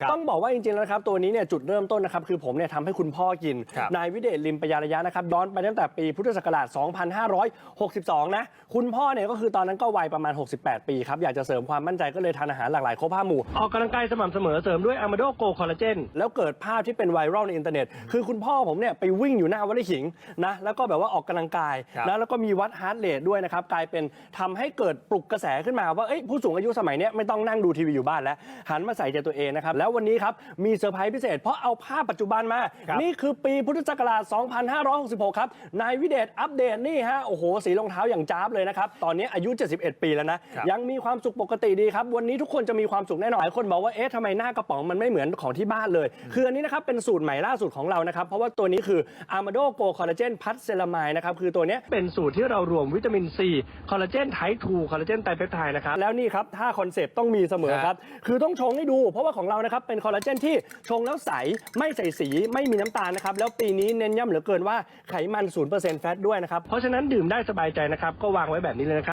ครับต้องบอกว่าจริงๆแล้วนะครับตัวนี้เนี่ยจุดเริ่มต้นนะครับคือผมเนี่ยทำให้คุณพ่อกิน ครับนายวิเดชลิมปยาระยะนะครับย้อนไปตั้งแต่ปีพุทธศักราช 2562 นะ คุณพ่อเนี่ยก็คือตอนนั้นก็วัยประมาณ 68 ปีครับ อยากจะเสริมความมั่นใจก็เลยทานอาหารหลากหลายครบห้าหมู่ ออกกำลังกายสม่ำเสมอเสริมด้วยอะมาโดโกคอลลาเจนแล้วเกิดภาพที่เป็นไวรัลในอินเทอร์เน็ต คือคุณพ่อผมเนี่ยไปวิ่งอยู่หน้าวัดไร่ขิงนะแล้วก็แบบว่าออกกำลังกายครับ นะแล้วก็มีวัดฮาร์ดเรทด้วยนะครับกลายเป็นทำให้เกิดปลุกกระแสขึ้นมาว่าเอ้ยผู้สูงอายุสมัยเนี้ยไม่ต้องนั่งดูทีวีอยู่บ้านแล้วหันมาใส่ใจตัวเองนะครับแล้ววันนี้ครับ มีเซอร์ไพรส์พิเศษ เพราะเอาภาพปัจจุบันมา ครับนี่คือปีพุทธศักราช 2566 ครับ นายวิเดชอัปเดตนี่ฮะ โอ้โห สีรองเท้าอย่างจ้าบเลยนะครับ ตอนนี้อายุ 71 ปีแล้วนะ ครับ ยังมีความสุขปกติดีครับ วันนี้ทุกคนจะมีความสุขแน่นอนหลายคนบอกว่า เอ๊ะทำไมหน้ากระป๋องมันไม่เหมือนของที่บ้านเลย คืออันนี้นะครับ เป็นสูตรใหม่ล่าสุดของเรานะครับ เพราะว่าตัวนี้คือ Armado Go Collagen พัทเซรามายนะครับ คือตัวเนี้ยเป็นสูตรที่เรารวมวิตามินซีคอลลาเจนไทป์2คอลลาเจนไตรเปปไทด์นะครับ แล้วนี่ครับถ้าคอนเซปต์ต้องมีเสมอครับ คือต้องชงให้ดู เพราะว่าของเรานะครับเป็นคอลลาเจนที่ชงแล้วใสไม่ใส่สีไม่มีน้ำตาลนะครับแล้วปีนี้เน้นย้ำเหลือเกินว่าไขมัน0%แฟตด้วยนะครับเพราะฉะนั้นดื่มได้สบายใจนะครับก็วางไว้แบบนี้เลยนะครับ